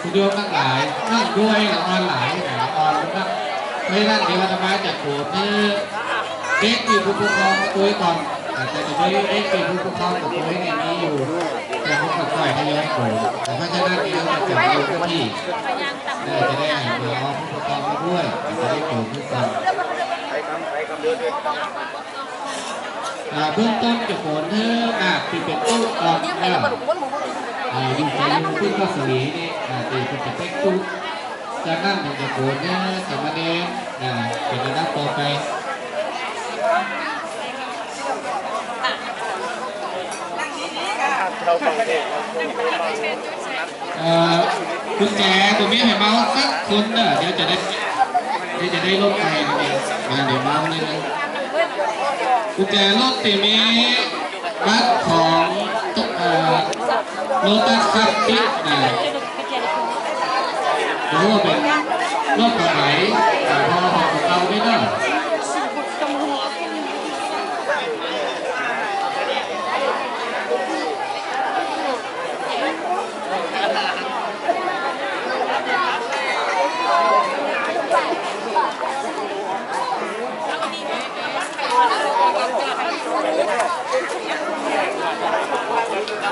คุณโยมทั้งหลายนั่งด้วยกับออนหลายหออนนะเพรนั่งเดี๋ยวจะมาจากโขดที่เด็กที่ผู้ปกครองตัวก่อนแต่จะไม่เด็กที่ผู้ปกครองกับตัวในนี้อยู่แต่เขาค่อยทห้ย้อยโขดเพราะฉะนั้นเดี๋ยวจะจับเอมที่จะได้หันมาเอาผู้ปกครองมาด้วยจะได้โขดทุกคนเบื้องต้นจะโขด อนแล้วอ่าอยู่ใจอยู่ที่ข้อสวีนี่อ่าตีเป็นจะเป็นตู้จากนั้นถึงจะผลเนี่ยสามเณรอ่าเป็นระดับต่อไปเอ่อกุญแจตัวนี้ให้เมาสักคนเนอะเดี๋ยวจะได้เดี๋ยวจะได้ลดไปนั่นเดี๋ยวเมาเลยนะกุญแจรถตีมี โลตัสครับปิ๊กนะรู้ว่าเป็นรถกระบะอ่าพอของเราไม่ได้